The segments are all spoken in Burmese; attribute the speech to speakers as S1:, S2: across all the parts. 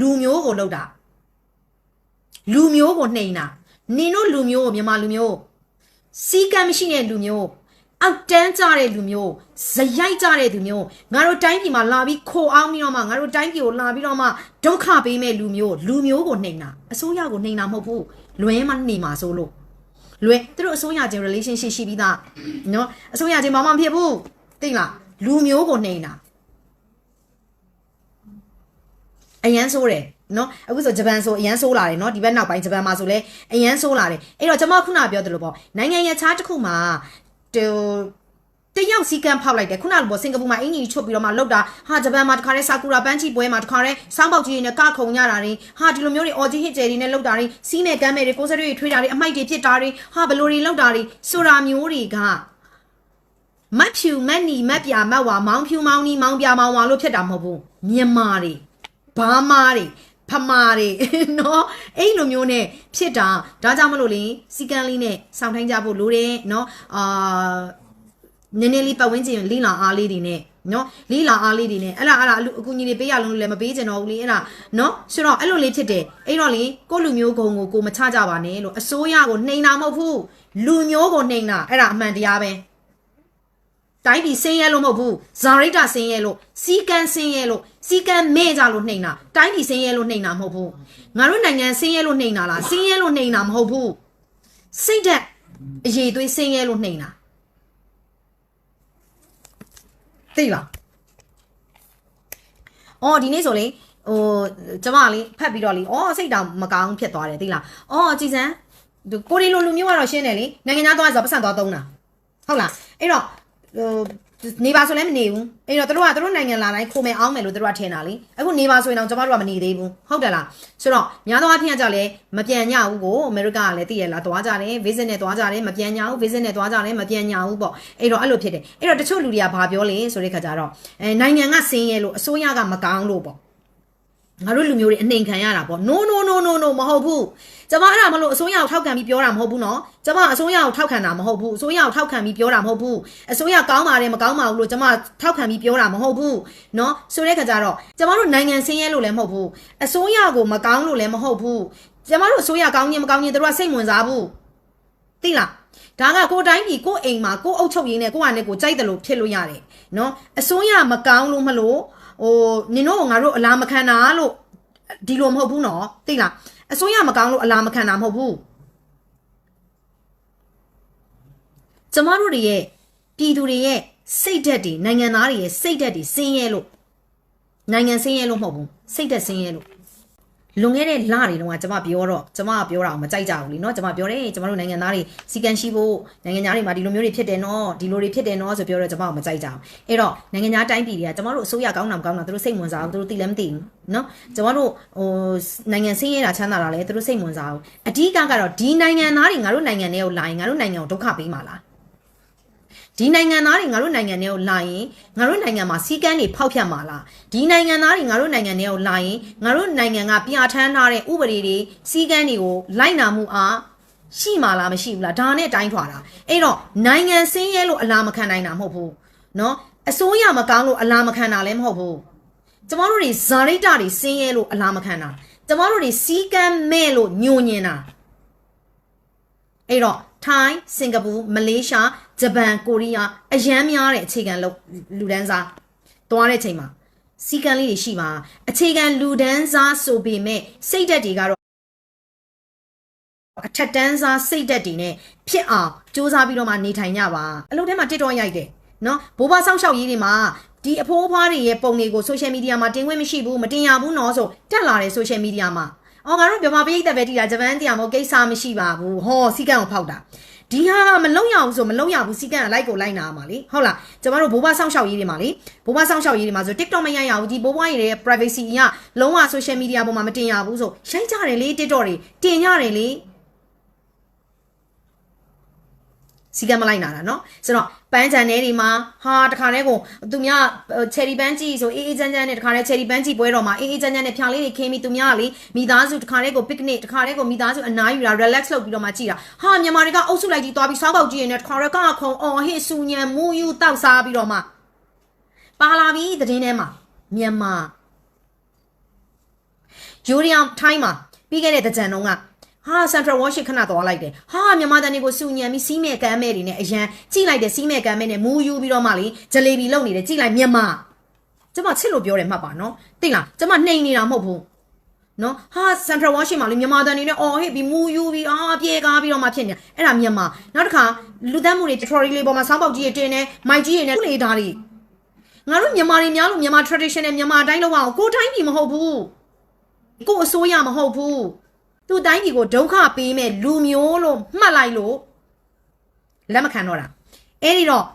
S1: လူမျိုးကိုလှုပ်တာလူမျိုးကိုနှိမ်တာနင်တို့လူမျိုးကိုမြန်မာလူမျိုးစီကံမရှိတဲ့လူမျိုးအောက်တန်းကြတဲ့လူမျိုးဇရိုက်ကြတဲ့လူမျိုးငါတို့တိုင်းပြည်မှာလာပြီးခိုအောင်ပြီးတော့မှငါတို့တိုင်းပြည်ကိုလာပြီးတော့မှဒုက္ခပေးမဲ့လူမျိုးလူမျိုးကိုနှိမ်တာအစိုးရကိုနှိမ်တာမဟုတ်ဘူးလွဲမှနှိမ်မှာဆိုလို့လွဲသူတို့အစိုးရချင်း relationship ရှိပြီးသားနော်အစိုးရချင်းဘာမှမဖြစ်ဘူးသိလားလူမျိုးကိုနှိမ်တာ အရန်ဆိုးတယ်နော်အခုဆိုဂျပန်ဆိုအရန်ဆိုးလာတယ်နော်ဒီဘက်နောက်ပိုင်းဂျပန်မှာဆိုလဲအရန်ဆိုးလာတယ်အဲ့တော့ကျွန်မခုနပြောသလိုပေါ့နိုင်ငံရဲ့ခြားတစ်ခုမှာဟိုတယောက်စီကံဖောက်လိုက်တယ်ခုနကပေါ့စင်ကာပူမှာအင်ကြီးချွတ်ပြီးတော့မှလောက်တာဟာဂျပန်မှာတခါတည်းဆာကူရာပန်းချီပွဲမှာတခါတည်းစောင်းပေါက်ကြီးတွေနဲ့ကခုံကြတာတွေဟာဒီလိုမျိုးတွေအော်ဂျီဟစ်ဂျယ်တွေနဲ့လောက်တာတွေစီးမဲ့ကမ်းမဲ့တွေကိုစတွေထွေးတာတွေအမိုက်တွေပြစ်တာတွေဟာဘလိုတွေလောက်တာတွေဆိုတာမျိုးတွေကမတ်ဖြူမတ်နီမတ်ပြာမတ်ဝါမောင်းဖြူမောင်းနီမောင်းပြာမောင်းဝါလို့ဖြစ်တာမဟုတ်ဘူးမြန်မာတွေ ဘာမာတွေဖမာတွေနော်အဲ့လိုမျိုးနဲ့ဖြစ်တာဒါကြောင့်မလို့လေစီကံလေးနဲ့စောင့်ထိုင်းကြဖို့လိုတယ်နော်အာနည်းနည်းလေးပတ်ဝန်းကျင်လေးလာအားလေးတွေနဲ့နော်လေးလာအားလေးတွေနဲ့အဲ့လားအဲ့လားအလူအကူကြီးတွေပေးရလုံးလို့လည်းမပေးချင်တော့ဘူးလေအဲ့ဒါနော်ဆိုတော့အဲ့လိုလေးဖြစ်တယ်အဲ့တော့လေကိုလူမျိုးကုံကိုကိုမချကြပါနဲ့လို့အစိုးရကိုနှိမ်တာမဟုတ်ဘူးလူမျိုးကိုနှိမ်တာအဲ့ဒါအမှန်တရားပဲ တိုင်းပြည်ဆင်းရဲလို့မဟုတ်ဘူးဇာရိတဆင်းရဲလို့စီကံဆင်းရဲလို့စီကံမဲ့ကြလို့နှိမ်တာတိုင်းပြည်ဆင်းရဲလို့နှိမ်တာမဟုတ်ဘူးငါတို့နိုင်ငံဆင်းရဲလို့နှိမ်တာလားဆင်းရဲလို့နှိမ်တာမဟုတ်ဘူးစိတ်ဓာတ်အရေးသွေးဆင်းရဲလို့နှိမ်တာသိလားအော်ဒီနေ့ဆိုလေဟိုကျမလေးဖတ်ပြီးတော့လေအော်စိတ်တောင်မကောင်းဖြစ်သွားတယ်သိလားအော်ကြည်စမ်းဒီကိုရီလိုလူမျိုးကတော့ရှင်းတယ်လေနိုင်ငံသားသွားဆိုပတ်စံသွားသုံးတာဟုတ်လားအဲ့တော့ ဟိုနေပါဆိုလည်းမနေဘူးအဲ့တော့တို့ကတို့နိုင်ငံလာတိုင်းခိုမယ်အောင်မယ်လို့တို့ကထင်တာလေအခုနေပါဆိုရင်တော့ကျွန်တော်တို့ကမနေသေးဘူးဟုတ်တယ်လားဆိုတော့များသောအားဖြင့်ကြောက်လဲမပြန်ညဘူးကိုအမေရိကကလည်းသိရလားသွားကြတယ် visit နဲ့သွားကြတယ်မပြန်ညဘူး visit နဲ့သွားကြတယ်မပြန်ညဘူးပေါ့အဲ့တော့အဲ့လိုဖြစ်တယ်အဲ့တော့တချို့လူတွေကဘာပြောလဲဆိုတဲ့ခါကျတော့အဲနိုင်ငံကစင်းရဲလို့အစိုးရကမကောင်းလို့ပေါ့ ငါတို့လူမျိုးတွေအနှိမ်ခံရတာပေါ့ no no no no no မဟုတ်ဘူးကျမအဲ့ဒါမလို့အစိုးရကိုထောက်ခံပြီးပြောတာမဟုတ်ဘူးနော်ကျမအစိုးရကိုထောက်ခံတာမဟုတ်ဘူးအစိုးရကိုထောက်ခံပြီးပြောတာမဟုတ်ဘူးအစိုးရကောင်းပါတယ်မကောင်းပါဘူးလို့ကျမထောက်ခံပြီးပြောတာမဟုတ်ဘူးနော်ဆိုတဲ့ခါကျတော့ကျမတို့နိုင်ငံဆင်းရဲလို့လည်းမဟုတ်ဘူးအစိုးရကိုမကောင်းလို့လည်းမဟုတ်ဘူးကျမတို့အစိုးရကောင်းခြင်းမကောင်းခြင်းတို့ကစိတ်ဝင်စားဘူးသိလားဒါကကိုတိုင်းပြည်ကိုအိမ်မှာကိုအုပ်ချုပ်ရင်းနဲ့ကိုကနဲ့ကိုကြိုက်တယ်လို့ဖြစ်လို့ရတယ်နော်အစိုးရမကောင်းလို့မလို့ ဟိုနင်တို့ငါတို့အလားမခံတာလို့ဒီလိုမဟုတ်ဘူးနော်သိလားအစိုးရမကောင်းလို့အလားမခံတာမဟုတ်ဘူးကျမတို့တွေရဲ့ပြည်သူတွေရဲ့စိတ်ဓာတ်တွေနိုင်ငံသားတွေရဲ့စိတ်ဓာတ်တွေဆင်းရဲလို့နိုင်ငံဆင်းရဲလို့မဟုတ်ဘူးစိတ်ဓာတ်ဆင်းရဲလို့ လွန်ခဲ့တဲ့လတွေတုန်းကကျမပြောတော့ကျမကပြောတာအောင်မကြိုက်ကြဘူးလीเนาะကျမပြောတယ်ကျမတို့နိုင်ငံသားတွေစီကံရှိဖို့နိုင်ငံသားတွေမှာဒီလိုမျိုးတွေဖြစ်တယ်เนาะဒီလိုတွေဖြစ်တယ်เนาะဆိုပြောတော့ကျမကမကြိုက်ကြဘူးအဲ့တော့နိုင်ငံသားတိုင်းပြည်တွေကကျမတို့အစိုးရကောင်းတာမကောင်းတာသူတို့စိတ်ဝင်စားအောင်သူတို့သိလည်းမသိဘူးเนาะကျမတို့ဟိုနိုင်ငံဆင်းရဲတာချမ်းသာတာလည်းသူတို့စိတ်ဝင်စားအောင်အဓိကကတော့ဒီနိုင်ငံသားတွေငါတို့နိုင်ငံတွေကိုလာရင်ငါတို့နိုင်ငံကိုဒုက္ခပေးမှာလား ဒီနိုင်ငံသားတွေငါတို့နိုင်ငံတွေကိုလာရင်ငါတို့နိုင်ငံမှာစီကန်းတွေဖောက်ဖျက်မှာလားဒီနိုင်ငံသားတွေငါတို့နိုင်ငံတွေကိုလာရင်ငါတို့နိုင်ငံကပြဋ္ဌာန်းထားတဲ့ဥပဒေတွေစီကန်းတွေကိုလိုက်နာမှုအားရှိမှာလားမရှိဘူးလားဒါနဲ့တိုင်းထွာတာအဲ့တော့နိုင်ငံစင်းရဲလို့အလားမခံနိုင်တာမဟုတ်ဘူးเนาะအစိုးရမကောင်းလို့အလားမခံတာလည်းမဟုတ်ဘူးကျမတို့တွေဇာရိတတွေစင်းရဲလို့အလားမခံတာကျမတို့တွေစီကန်းမဲ့လို့ညှို့ညင်တာအဲ့တော့ ထိုင်းစင်ကာပူမလေးရှားဂျပန်ကိုရီးယားအရန်များတဲ့အခြေခံလို့လူဒန်းစားသွားတဲ့ချိန်မှာစီကံလေးတွေရှိပါအခြေခံလူဒန်းစားဆိုပေမဲ့စိတ်ဓာတ်တွေကတော့အထက်တန်းစားစိတ်ဓာတ်တွေနဲ့ဖြစ်အောင်စူးစမ်းပြီးတော့မှနေထိုင်ကြပါအလုပ်ထဲမှာတစ်တော်ရိုက်တယ်နော်ဘိုးဘဆောက်ရှောက်ရေးတွေမှာဒီအဖိုးအဖွားတွေရဲ့ပုံတွေကို social media မှာတင်ခွင့်မရှိဘူးမတင်ရဘူးနော်ဆိုတက်လာတယ် social media မှာ အော်ငါတို့မြန်မာပြည်သက်ပဲတည်တာဂျပန်တရားမဟုတ်ကိစ္စမရှိပါဘူးဟောစီကံကိုဖောက်တာဒီဟာကမလုံရဘူးဆိုမလုံရဘူးစီကံကလိုက်ကိုလိုက်နာမှာလေဟုတ်လားကျမတို့ဘိုးဘဆောင်းရှောက်ရေးတွေမှာလေဘိုးဘဆောင်းရှောက်ရေးတွေမှာဆို TikTok မရရဘူးဒီဘိုးဘွားရေးရဲ့ privacy ကလုံးဝ social media ပေါ်မှာမတင်ရဘူးဆိုရိုက်ကြတယ်လေ TikTok တွေတင်ကြတယ်လေ စီကံမလိုက်နာတာเนาะဆိုတော့ပန်းချန်ထဲတွေမှာဟာတခါတည်းကိုသူများချယ်ရီပန်းကြီးဆိုအေးအေးချမ်းချမ်းနဲ့တခါတည်းချယ်ရီပန်းကြီးပွဲတော်မှာအေးအေးချမ်းချမ်းနဲ့ဖြာလေးတွေခင်းပြီးသူများကလေမိသားစုတခါတည်းကို picnic တခါတည်းကိုမိသားစုအနားယူတာ relax လုပ်ပြီးတော့မှကြည်တာဟာမြန်မာတွေကအုပ်စုလိုက်ကြီးသွားပြီးစောင်းပေါက်ကြီးရင်းနဲ့တခါတည်းကခုံအော်ဟစ်စူညံမူယူတောက်စားပြီးတော့မှပါလာပြီသတင်းထဲမှာမြန်မာ ယူရီယမ်ထိုင်းမှာပြီးခဲ့တဲ့တကြံတုန်းက ဟာစန်ထရယ်ဝါရှိခဏသွားလိုက်တယ်ဟာမြန်မာတန်တွေကိုစုညံပြီးစီးမဲ့ကမ်းမဲ့တွေနဲ့အရန်ကြိလိုက်တယ်စီးမဲ့ကမ်းမဲ့နဲ့မူယူပြီးတော့မှလေဂျလေဘီလုံနေတယ်ကြိလိုက်မြန်မာကျမချစ်လို့ပြောတယ်မှတ်ပါနော်သိလားကျမနှိမ်နေတာမဟုတ်ဘူးနော်ဟာစန်ထရယ်ဝါရှိမှာလေမြန်မာတန်တွေနဲ့အော်ဟစ်ပြီးမူယူပြီးအာပြေကားပြီးတော့မှဖြစ်နေအဲ့ဒါမြန်မာနောက်တစ်ခါလူသတ်မှုတွေ tutorial လေးပေါ်မှာစောင်းပေါက်ကြီးတွေတင်နေမိုက်ကြီးတွေနဲ့လေဓာတ်တွေငါတို့မြန်မာတွေများလို့မြန်မာ traditional မြန်မာအတိုင်းလောက်အောင်ကိုတိုင်းပြည်မဟုတ်ဘူးကိုအစိုးရမဟုတ်ဘူး သူတိုင်းပြည်ကိုဒုက္ခပေးမဲ့လူမျိုးလို့မှတ်လိုက်လို့လက်မခံတော့တာအဲ့ဒီတော့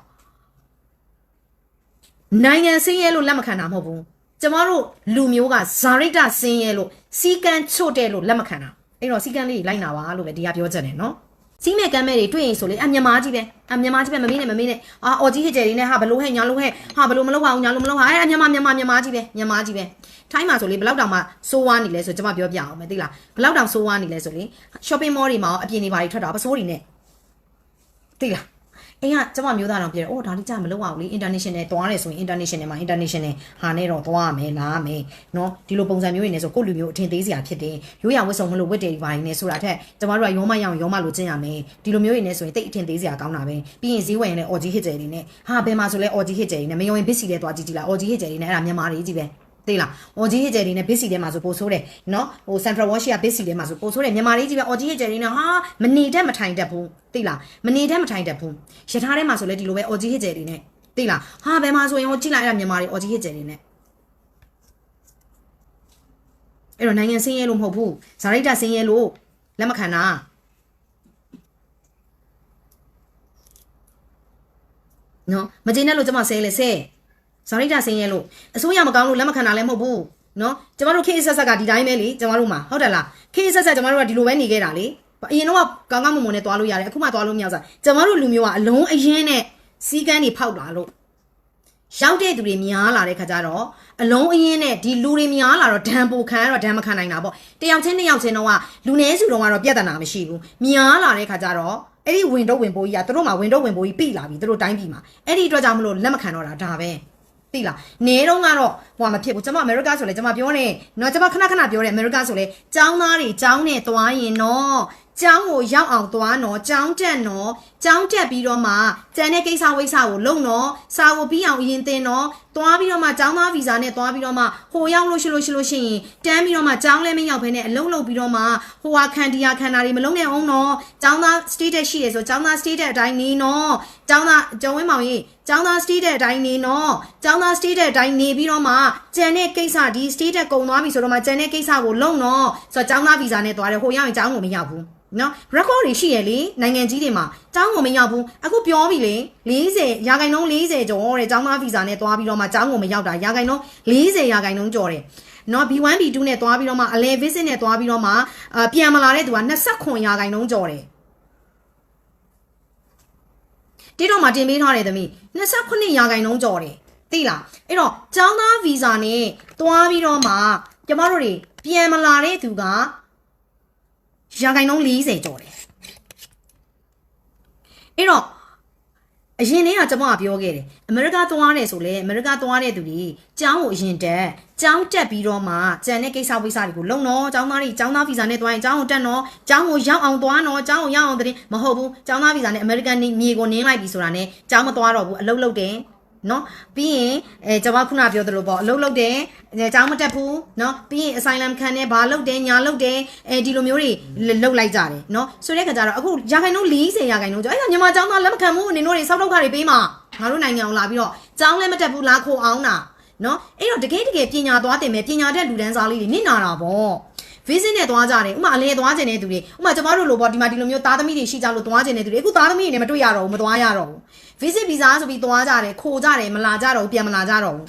S1: နိုင်ငံစင်းရဲလို့လက်မခံတာမဟုတ်ဘူးကျမတို့လူမျိုးကဇာရိတစင်းရဲလို့စီကံချို့တဲ့လို့လက်မခံတာအဲ့တော့စီကံလေးလိုက်နာပါလို့ပဲဒီကပြောချင်တယ်နော် စီးမဲ့ကမ်းမဲ့တွေတွေ့ရင်ဆိုလေအမြန်မာကြီးပဲအမြန်မာကြီးပဲမမေးနဲ့မမေးနဲ့အာအော်ကြီးဟစ်ကျယ်တွေနဲ့ဟာဘလို့ဟဲ့ညာလို့ဟဲ့ဟာဘလို့မလုပ်ပါဘူးညာလို့မလုပ်ပါအဲ့အမြန်မာမြန်မာမြန်မာကြီးပဲမြန်မာကြီးပဲထိုင်းမှာဆိုလေဘလောက်တောင်မှစိုးဝါးနေလဲဆိုကျွန်မပြောပြအောင်မယ်သိလားဘလောက်တောင်စိုးဝါးနေလဲဆိုလေ shopping mall တွေမှာအပြင်တွေဘာတွေထွက်တာပစိုးတွေနဲ့သိလား အင်းကကျမမျိုးသားတော်ပြောတယ်။အိုးဒါလေးကြာမလုပ်အောင်လေ international သွားတယ်ဆိုရင် international မှာ international ဟာနဲ့တော့သွားရမယ်လားရမယ်။နော်ဒီလိုပုံစံမျိုးတွေနဲ့ဆိုကိုယ့်လူမျိုးအထင်သေးစရာဖြစ်တယ်။ရိုးရဝတ်စုံမလို့ဝတ်တယ်ဒီပိုင်းနဲ့ဆိုတာထက်ကျမတို့ကရောမရအောင်ရောမလို့ကျင့်ရမယ်။ဒီလိုမျိုးတွေနဲ့ဆိုရင်တိတ်အထင်သေးစရာကောင်းတာပဲ။ပြီးရင်ဈေးဝယ်ရင်လည်းအော်ကြီးဟစ်ကျယ်တွေနဲ့ဟာဘယ်မှာဆိုလဲအော်ကြီးဟစ်ကျယ်တွေနဲ့မယုံရင်ဘစ်စီတဲ့သွားကြည့်ကြည့်လားအော်ကြီးဟစ်ကျယ်တွေနဲ့အဲ့ဒါမြန်မာတွေကြီးပဲ။ သိလား။အော်ကြီးဟစ်ကျယ်တွေနဲ့ဘစ်စီထဲမှာဆိုပို့ဆိုးတယ်နော်။ဟို Central Wash ကဘစ်စီထဲမှာဆိုပို့ဆိုးတယ်မြန်မာလေးကြီးပဲအော်ကြီးဟစ်ကျယ်တွေနဲ့ဟာမနေတတ်မထိုင်တတ်ဘူး။သိလား။မနေတတ်မထိုင်တတ်ဘူး။ရထားထဲမှာဆိုလဲဒီလိုပဲအော်ကြီးဟစ်ကျယ်တွေနဲ့သိလား။ဟာဘယ်မှာဆိုရင်ဟိုကြည့်လိုက်အဲ့ဒါမြန်မာတွေအော်ကြီးဟစ်ကျယ်တွေနဲ့အဲ့တော့နိုင်ငံစင်းရဲလို့မဟုတ်ဘူး။ဇာရိတစင်းရဲလို့လက်မခံတာ။နော်မကျေနပ်လို့ကျမဆဲလဲဆဲ ဇာရိတဆင်းရဲလို့အစိုးရမကောင်းလို့လက်မခံတာလည်းမဟုတ်ဘူးနော်ကျမတို့ခေတ်ဆက်ဆက်ကဒီတိုင်းပဲလေကျမတို့မှာဟုတ်တယ်လားခေတ်ဆက်ဆက်ကျမတို့ကဒီလိုပဲနေခဲ့တာလေအရင်တော့ကောင်းကောင်းမွန်မွန်နဲ့သွားလို့ရတယ်အခုမှသွားလို့မရစားကျမတို့လူမျိုးကအလုံးအရင်နဲ့စီကန်းတွေဖောက်လာလို့ရောက်တဲ့သူတွေများလာတဲ့ခါကျတော့အလုံးအရင်နဲ့ဒီလူတွေများလာတော့ဒဏ်ပိုခံရတော့ဒဏ်မခံနိုင်တာပေါ့တယောက်ချင်းတစ်ယောက်ချင်းတော့ကလူနည်းစုတော့ကတော့ပြဿနာမရှိဘူးများလာတဲ့ခါကျတော့အဲ့ဒီဝင်တော့ဝင်ပိုးကြီးကသူတို့မှာဝင်တော့ဝင်ပိုးကြီးပြီလာပြီသူတို့တိုင်းပြည်မှာအဲ့ဒီအတွက်ကြောင့်မလို့လက်မခံတော့တာဒါပဲ သိလားနေတော့ကတော့ဟိုမှာမဖြစ်ဘူးကျွန်မအမေရိကဆိုလဲကျွန်မပြောနေနော်ကျွန်မခဏခဏပြောတယ်အမေရိကဆိုလဲចောင်းသားတွေចောင်းနဲ့သွားရင်နော်ကျောင်းကိုရောက်အောင်သွားနော်ကျောင်းတက်နော်ကြောင်းတက်ပြီးတော့မှကျန်တဲ့ကိစ္စဝိစ္စကိုလုံတော့စာကိုပြီးအောင်ရင်တင်တော့သွားပြီးတော့မှကျောင်းသားဗီဇာနဲ့သွားပြီးတော့မှဟိုရောက်လို့ရှိလို့ရှိလို့ရှိရင်တန်းပြီးတော့မှကျောင်းလည်းမရောက်ဘဲနဲ့အလုံးလုံးပြီးတော့မှဟိုဟာခန္တီယာခန္ဓာတွေမလုံးနဲ့အောင်တော့ကျောင်းသား status ရှိတယ်ဆိုကျောင်းသား status အတိုင်းနေတော့ကျောင်းသားကျောင်းဝင်းမောင်ကြီးကျောင်းသား status အတိုင်းနေတော့ကျောင်းသား status အတိုင်းနေပြီးတော့မှကျန်တဲ့ကိစ္စဒီ status ကုန်သွားပြီဆိုတော့မှကျန်တဲ့ကိစ္စကိုလုံတော့ဆိုတော့ကျောင်းသားဗီဇာနဲ့သွားတယ်ဟိုရောက်ရင်ကျောင်းကိုမရောက်ဘူးနော် record တွေရှိရလေနိုင်ငံကြီးတွေမှာတောင်းင်းကိုမရောက်ဘူးအခုပြောပြီလေ40ရာခိုင်နှုန်း40ကျော်တဲ့ကျောင်းသားဗီဇာနဲ့သွားပြီးတော့မှကျောင်းကိုမရောက်တာရာခိုင်နှုန်း40ရာခိုင်နှုန်းကျော်တယ်နော် B1 B2 နဲ့သွားပြီးတော့မှအလဲ visit နဲ့သွားပြီးတော့မှပြန်မလာတဲ့သူက29ရာခိုင်နှုန်းကျော်တယ်တိတော့မှတင်ပေးထားတယ်သမီး29ရာခိုင်နှုန်းကျော်တယ်သိလားအဲ့တော့ကျောင်းသားဗီဇာနဲ့သွားပြီးတော့မှကျမတို့တွေပြန်မလာတဲ့သူကရာခိုင်နှုန်း40ကျော်တယ် အဲ့တော့အရင်တည်းကကျွန်မကပြောခဲ့တယ်အမေရိကသွားတယ်ဆိုလေအမေရိကသွားတဲ့သူတွေကျောင်းကိုအရင်တက်ကျောင်းတက်ပြီးတော့မှကြံတဲ့ကိစ္စဝိစ္စတွေကိုလုံတော့ကျောင်းသားတွေကျောင်းသားဗီဇာနဲ့သွားရင်ကျောင်းကိုတက်တော့ကျောင်းကိုရောက်အောင်သွားတော့ကျောင်းကိုရောက်အောင်တည်းမဟုတ်ဘူးကျောင်းသားဗီဇာနဲ့အမေရိကန်မြေကိုနင်းလိုက်ပြီဆိုတာနဲ့ကျောင်းမသွားတော့ဘူးအလုပ်လုပ်တယ် နော်ပြီးရင်အဲကျွန်မခုနပြောသလိုပေါ့အလုပ်လုပ်တယ်အဲကျောင်းမတက်ဘူးနော်ပြီးရင် asylum ခံတယ်ဘာလုပ်တယ်ညာလုပ်တယ်အဲဒီလိုမျိုးတွေလုပ်လိုက်ကြတယ်နော်ဆိုတဲ့ခါကျတော့အခုရာခိုင်နှုန်း40ရာခိုင်နှုန်းကျော်အဲ့ဒါမြန်မာကျောင်းသားလက်မခံဘူးနင်တို့တွေစောက်ဒုက္ခတွေပေးမှာငါတို့နိုင်ငံအောင်လာပြီးတော့ကျောင်းလည်းမတက်ဘူးလာခိုအောင်တာနော်အဲ့တော့တကယ်တကယ်ပညာသွားတင်မယ်ပညာတဲ့လူတန်းစားလေးတွေနင့်နာတာပေါ့ visit နဲ့သွားကြတယ်ဥမာအလဲသွားကျင်တဲ့သူတွေဥမာကျမတို့လိုပေါ့ဒီမှာဒီလိုမျိုးသားသမီးတွေရှိကြလို့သွားကျင်တဲ့သူတွေအခုသားသမီးတွေနဲ့မတွေ့ရတော့ဘူးမသွားရတော့ဘူး visit visa ဆိုပြီးသွားကြတယ်ခိုကြတယ်မလာကြတော့ဘူးပြန်မလာကြတော့ဘူး